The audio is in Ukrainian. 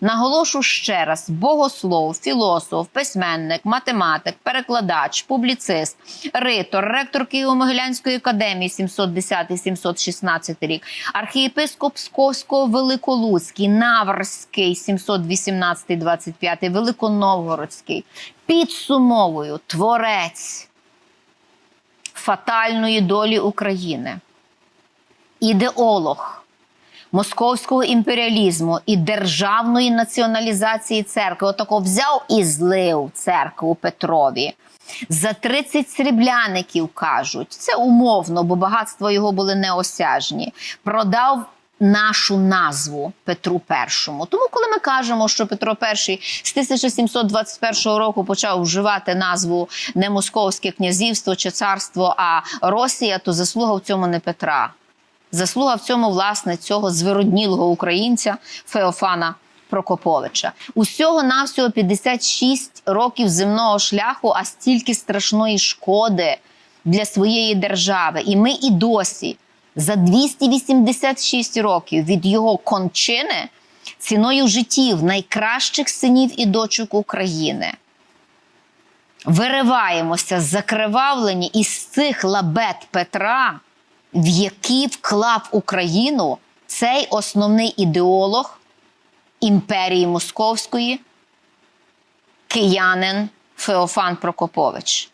Наголошу ще раз: богослов, філософ, письменник, математик, перекладач, публіцист, ритор, ректор Києво-Могилянської академії 710-716 рік, архієпископ Псковського Великолуцький, Наврський 718-25, Великоновгородський. Підсумовую творець фатальної долі України, ідеолог московського імперіалізму і державної націоналізації церкви. Отако взяв і злив церкву Петрові. За 30 срібляників кажуть, це умовно, бо багатства його були неосяжні. Продав нашу назву Петру І. Тому, коли ми кажемо, що Петро І з 1721 року почав вживати назву не Московське князівство чи царство, а Росія, то заслуга в цьому не Петра. Заслуга в цьому власне цього звироднілого українця Феофана Прокоповича. Усього навсього 56 років земного шляху, а стільки страшної шкоди для своєї держави. І ми і досі за 286 років від його кончини ціною життів найкращих синів і дочок України. Вириваємося закривавлені із цих лабет Петра, в які вклав Україну цей основний ідеолог імперії Московської, киянин Феофан Прокопович.